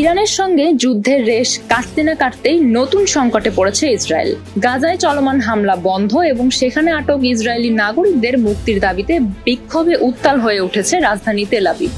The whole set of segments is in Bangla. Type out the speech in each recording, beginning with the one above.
ইরানের সঙ্গে যুদ্ধের রেশ কাটতে না কাটতেই নতুন সংকটে পড়েছে ইসরায়েল। গাজায় চলমান হামলা বন্ধ এবং সেখানে আটক ইসরায়েলি নাগরিকদের মুক্তির দাবিতে বিক্ষোভে উত্তাল হয়ে উঠেছে রাজধানী তেলাবি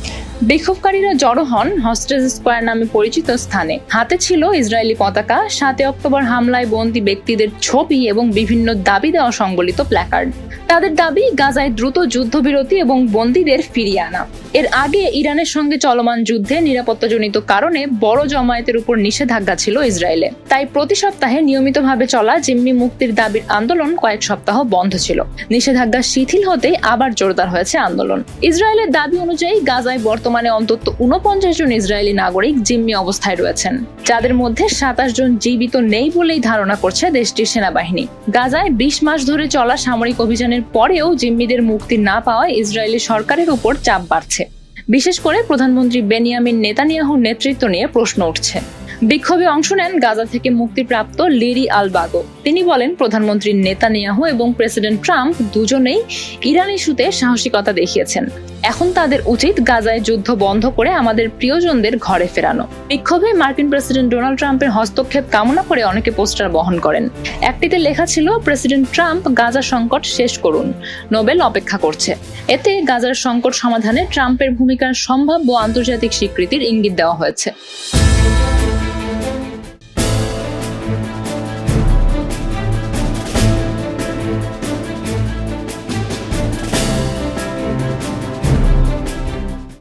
বিক্ষোভকারীরা জড়ো হন হস্টেজ স্কোয়ার নামে পরিচিত স্থানে। হাতে ছিল ইসরায়েলি পতাকা সাতে অক্টোবর হামলায় বন্দী ব্যক্তিদের ছবি এবং বিভিন্ন দাবি দেওয়া সংবলিত প্ল্যাকার্ড। তাদের দাবি, গাজায় দ্রুত যুদ্ধবিরতি এবং বন্দীদের ফিরিয়ে আনা। এর আগে ইরানের সঙ্গে চলমান যুদ্ধে নিরাপত্তাজনিত কারণে বড় জমায়েতের উপর নিষেধাজ্ঞা ছিল ইসরায়েলে। তাই প্রতি সপ্তাহে নিয়মিতভাবে চলা জিম্মি মুক্তির দাবির আন্দোলন কয়েক সপ্তাহ বন্ধ ছিল। নিষেধাজ্ঞা শিথিল হতেই আবার জোরদার হয়েছে আন্দোলন। ইসরায়েলের দাবি অনুযায়ী গাজায় বর্তমানে অন্তত উনপঞ্চাশ জন ইসরায়েলি নাগরিক জিম্মি অবস্থায় রয়েছেন। যাদের মধ্যে সাতাশ জন জীবিত নেই বলেই ধারণা করছে দেশটির সেনাবাহিনী। গাজায় বিশ মাস ধরে চলা সামরিক অভিযানের পরেও জিম্মিদের মুক্তি না পাওয়ায় ইসরায়েলি সরকারের উপর চাপ বাড়ছে। বিশেষ করে প্রধানমন্ত্রী বেনিয়ামিন নেতানিয়াহুর নেতৃত্ব নিয়ে প্রশ্ন উঠছে। বিক্ষোভে অংশ নেন গাজা থেকে মুক্তিপ্রাপ্ত লিরি আল বাগো তিনি বলেন, প্রধানমন্ত্রী নেতানিয়াহু এবং প্রেসিডেন্ট ট্রাম্প দুজনেই ইরান ইস্যুতে সাহসিকতা দেখিয়েছেন। এখন তাদের উচিত গাজায় যুদ্ধ বন্ধ করে আমাদের প্রিয়জনদের ঘরে ফেরানো। বিক্ষোভে মার্কিন প্রেসিডেন্ট ডোনাল্ড ট্রাম্পের হস্তক্ষেপ কামনা করে অনেকে পোস্টার বহন করেন। একটিতে লেখা ছিল, প্রেসিডেন্ট ট্রাম্প গাজা সংকট শেষ করুন। নোবেল অপেক্ষা করছে। এতে গাজার সংকট সমাধানে ট্রাম্পের ভূমিকার সম্ভাব্য আন্তর্জাতিক স্বীকৃতির ইঙ্গিত দেওয়া হয়েছে। Thank you.